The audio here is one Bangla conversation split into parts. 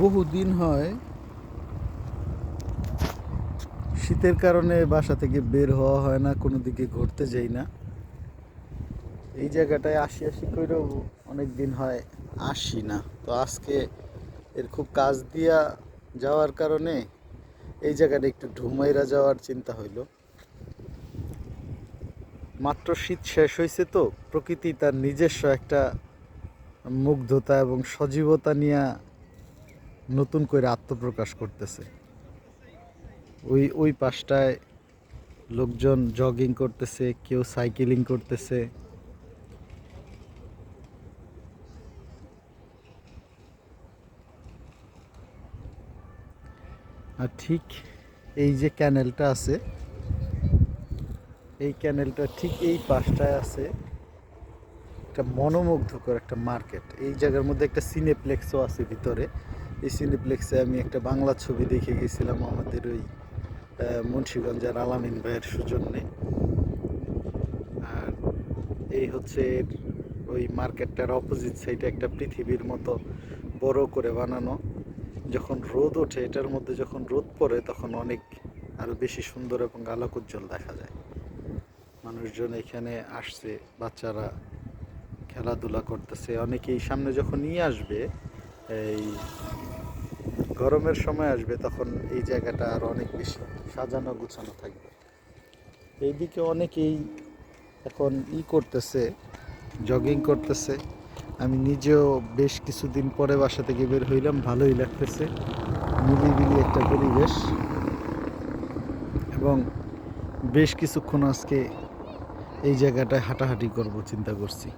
বহু দিন হয় শীতের কারণে বাসা থেকে বের হওয়া হয় না, কোনো দিকে ঘুরতে যাই না। এই জায়গাটায় আসি আসি করেও অনেক দিন হয় আসি না। তো আজকে এর খুব কাজ দিয়া যাওয়ার কারণে এই জায়গাটা একটু ঢুমাইরা যাওয়ার চিন্তা হইল। মাত্র শীত শেষ হয়েছে তো, প্রকৃতি তার নিজস্ব একটা মুগ্ধতা এবং সজীবতা নিয়ে নতুন করে আত্মপ্রকাশ করতেছে। ওই ওই পাশটায় লোকজন জগিং করতেছে, কেউ সাইকেলিং করতেছে। আর ঠিক এই যে ক্যানেলটা আছে, এই ক্যানেলটা ঠিক এই পাশটায় আছে একটা মনোমুগ্ধকর একটা মার্কেট এই জায়গার মধ্যে একটা সিনেপ্লেক্সও আছে ভিতরে। এই সিনেপ্লেক্সে আমি একটা বাংলা ছবি দেখে গেছিলাম আমাদের ওই মুন্সিগঞ্জের আলামিন ভাইয়ের সৌজন্যে। আর এই হচ্ছে ওই মার্কেটটার অপোজিট সাইডে একটা পৃথিবীর মতো বড় করে বানানো। যখন রোদ ওঠে, এটার মধ্যে যখন রোদ পড়ে, তখন অনেক আরও বেশি সুন্দর এবং আলোক উজ্জ্বল দেখা যায়। মানুষজন এখানে আসছে, বাচ্চারা খেলাধুলা করতেছে। অনেকেই সামনে যখন নিয়ে আসবে, এই গরমের সময় আসবে, তখন এই জায়গাটা আর অনেক বেশি সাজানো গুছানো থাকবে। এইদিকে অনেকেই এখন ই করতেছে জগিং করতেছে। আমি নিজেও বেশ কিছুদিন পরে বাসা থেকে বের হইলাম, ভালোই লাগতেছে। নিরিবিলি একটা পরিবেশ। এবং বেশ কিছুক্ষণ আজকে এই জায়গাটায় হাঁটাহাঁটি করব, চিন্তা করছি।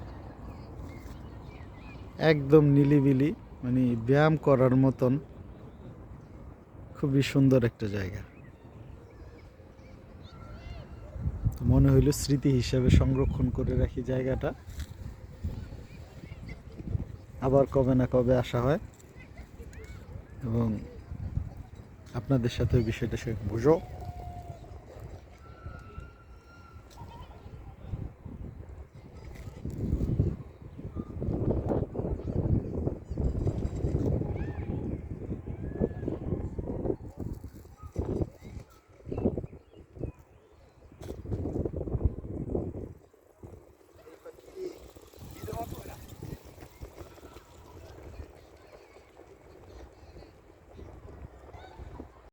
একদম নিলিবিলি মানে ব্যায়াম করার মতন খুবই সুন্দর একটা জায়গা। মনে হইল স্মৃতি হিসাবে সংরক্ষণ করে রাখি জায়গাটা। আবার কবে না কবে আসা হয়। এবং আপনাদের সাথে বিষয়টা সে বুঝো।